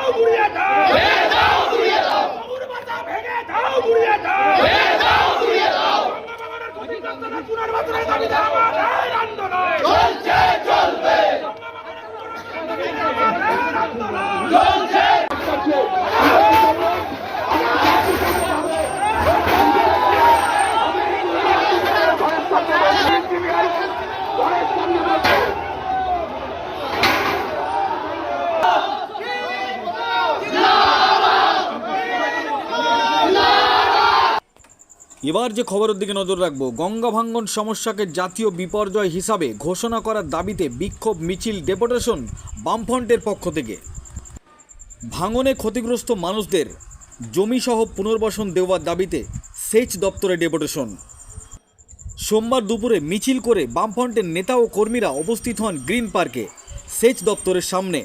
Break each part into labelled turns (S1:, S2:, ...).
S1: দাও গুড়িয়ে দাও দাও গুড়িয়ে দাও বাংলা ভেঙে দাও গুড়িয়ে দাও দাও গুড়িয়ে দাও বাংলা বাংলার ক্ষতিগ্রস্তদের পুনর্বাসনের দাবিতে আমাদের
S2: এবার যে খবরের দিকে নজর রাখব, গঙ্গা ভাঙ্গন সমস্যাকে জাতীয় বিপর্যয় হিসাবে ঘোষণা করার দাবিতে বিক্ষোভ মিছিল ডেপুটেশন বামফ্রন্টের পক্ষ থেকে। ভাঙনে ক্ষতিগ্রস্ত মানুষদের জমিসহ পুনর্বাসন দেওয়ার দাবিতে সেচ দপ্তরে ডেপুটেশন। সোমবার দুপুরে মিছিল করে বামফ্রন্টের নেতা ও কর্মীরা উপস্থিত হন গ্রিন পার্কে। সেচ দপ্তরের সামনে।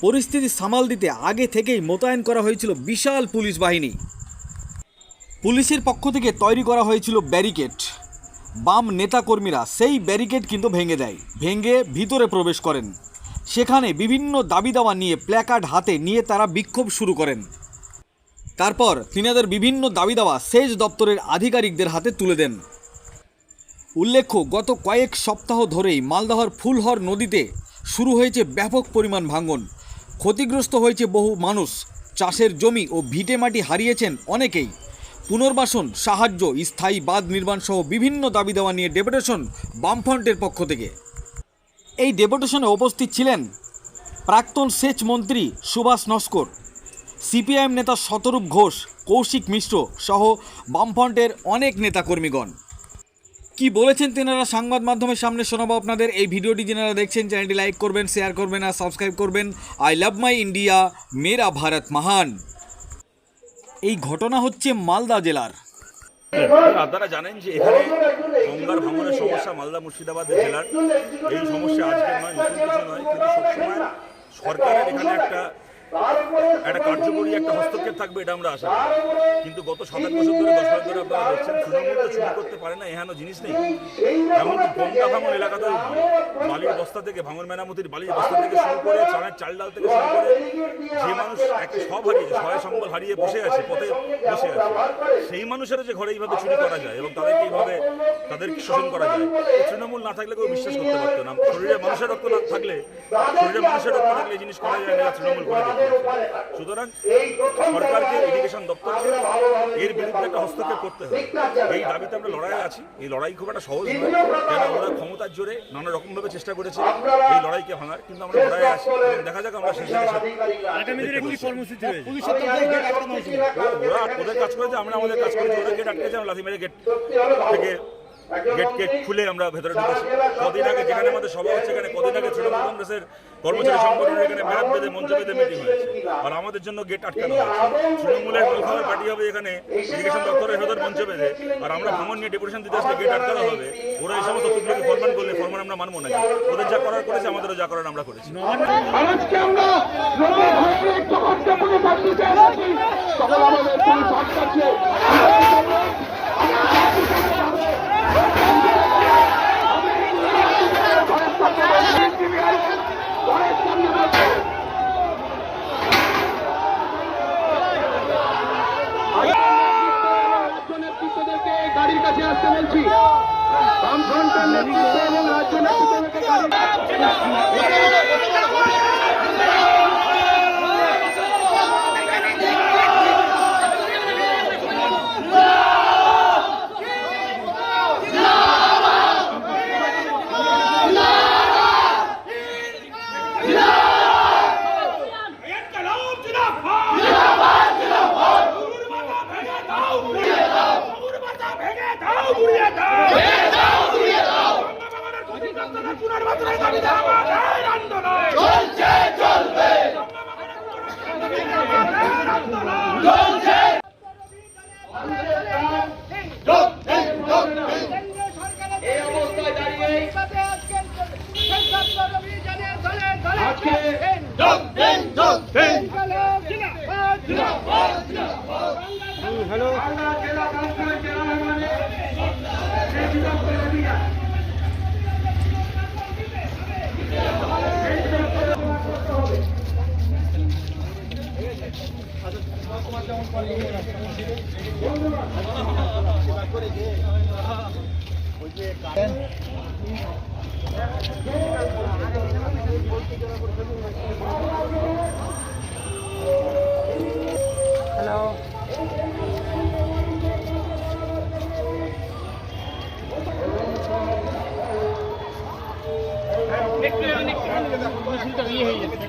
S2: পরিস্থিতি সামাল দিতে আগে থেকেই মোতায়েন করা হয়েছিল বিশাল পুলিশ বাহিনী। পুলিশের পক্ষ থেকে তৈরি করা হয়েছিল ব্যারিকেড। বাম নেতাকর্মীরা সেই ব্যারিকেড কিন্তু ভেঙে দেয়, ভেঙে ভিতরে প্রবেশ করেন। সেখানে বিভিন্ন দাবি দাওয়া নিয়ে প্ল্যাকার্ড হাতে নিয়ে তারা বিক্ষোভ শুরু করেন। তারপর তিনাদের বিভিন্ন দাবি দাওয়া সেচ দপ্তরের আধিকারিকদের হাতে তুলে দেন। উল্লেখ্য, গত কয়েক সপ্তাহ ধরেই মালদহর ফুলহর নদীতে শুরু হয়েছে ব্যাপক পরিমাণ ভাঙন। ক্ষতিগ্রস্ত হয়েছে বহু মানুষ, চাষের জমি ও ভিটে মাটি হারিয়েছেন অনেকেই। পুনর্বাসন, সাহায্য, স্থায়ী বাঁধ নির্মাণ সহ বিভিন্ন দাবি দেওয়া নিয়ে ডেপুটেশন বামফ্রন্টের পক্ষ থেকে। এই ডেপুটেশনে উপস্থিত ছিলেন প্রাক্তন সেচ মন্ত্রী সুভাষ নস্কর, সিপিআইএম নেতা শতরূপ ঘোষ, কৌশিক মিশ্র সহ বামফ্রন্টের অনেক নেতাকর্মীগণ। কি বলেছেন তেনারা? সংবাদ মাধ্যমের সামনে শোনাবো আপনাদের। এই ভিডিওটি যারা দেখছেন, চ্যানেলটি লাইক করবেন, শেয়ার করবেন আর সাবস্ক্রাইব করবেন। আই লাভ মাই ইন্ডিয়া, মেরা ভারত মহান। এই ঘটনা হচ্ছে মালদা জেলার।
S3: আপনারা জানেন যে এখানে গঙ্গার ভাঙনের সমস্যা মালদা মুর্শিদাবাদ জেলার। এই সমস্যা আজকে নয়, নতুন কিছু নয়, কিন্তু সবসময় সরকারের এখানে একটা একটা কার্যকরী একটা হস্তক্ষেপ থাকবে এটা আমরা আশা করি। কিন্তু গত সাত বছর ধরে দশ বছর ধরে আপনারা দেখছেন তৃণমূল তো চুরি করতে পারে না জিনিস নেই। এমনকি গঙ্গা ভাঙন এলাকাতে বালির বস্তা থেকে ভাঙন মেরামতির বালির বস্তা থেকে শুরু করে চালের চাল ডাল থেকে শুরু করে যে মানুষ একটা সব হারিয়েছে সম্বল হারিয়ে বসে আছে পথে বসে আছে। সেই মানুষের যে ঘরে এইভাবে চুরি করা যায় এবং তাদেরকে এইভাবে তাদেরকে শোষণ করা যায় তৃণমূল না থাকলে কেউ বিশ্বাস করতে পারতো না। শরীরে মানুষের রক্ত না থাকলে শরীরে মানুষের রক্ত থাকলে এই জিনিস করা যায় না তৃণমূল করে সুতরাং সরকারকে এডুকেশন দপ্তরকে এর বিরুদ্ধে একটা হস্তক্ষেপ করতে হবে। এই দাবিতে আমরা লড়াই আছি। এই লড়াই খুব একটা সহজ নয়। কেন আমরা ক্ষমতার জোরে নানা রকমভাবে চেষ্টা করেছি। এই লড়াইকে ভাঙার কিন্তু আমরা লড়াই আছি। দেখা যাক আমরা শেষ ওরা ওদের কাজ করেছে আমরা আমাদের কাজ করেছি ওদের গেট আটকেছে আমরা লাথি মেরে গেট থেকে গেট গেট খুলে আমরা ভেতরে ঢুকেছি। কদিন আগে যেখানে আমাদের সভা হচ্ছে এখানে কদিন আগে তৃণমূল কংগ্রেসের কর্মচারী সংগঠনের এখানে মেরাত বেঁধে মঞ্চ বেঁধে মিটিং হয়েছে। আর আমাদের জন্য গেট আটকানো হয়েছে। তৃণমূলের কলখাবার পার্টি হবে এখানে ইরিগেশন দপ্তরের ভেতর মঞ্চ বেঁধে। আর আমরা ভ্রমণ নিয়ে ডেপুটেশন দিতে আসলে গেট আটকানো হবে। ওরা এই সমস্ত তুলনাকে ফরমান করলে ফরমান আমরা মানবো না ওদের যা করার করেছে আমাদেরও যা করার আমরা করেছি।
S1: আজকে আমরা তখন আমাদের পুলিশ Hallelujah. পুনর্বাসনের দাবিতে আমাদের নেতৃত্ব এবং রাজ্য নেতৃত্বদেরকে গাড়ি
S4: একটু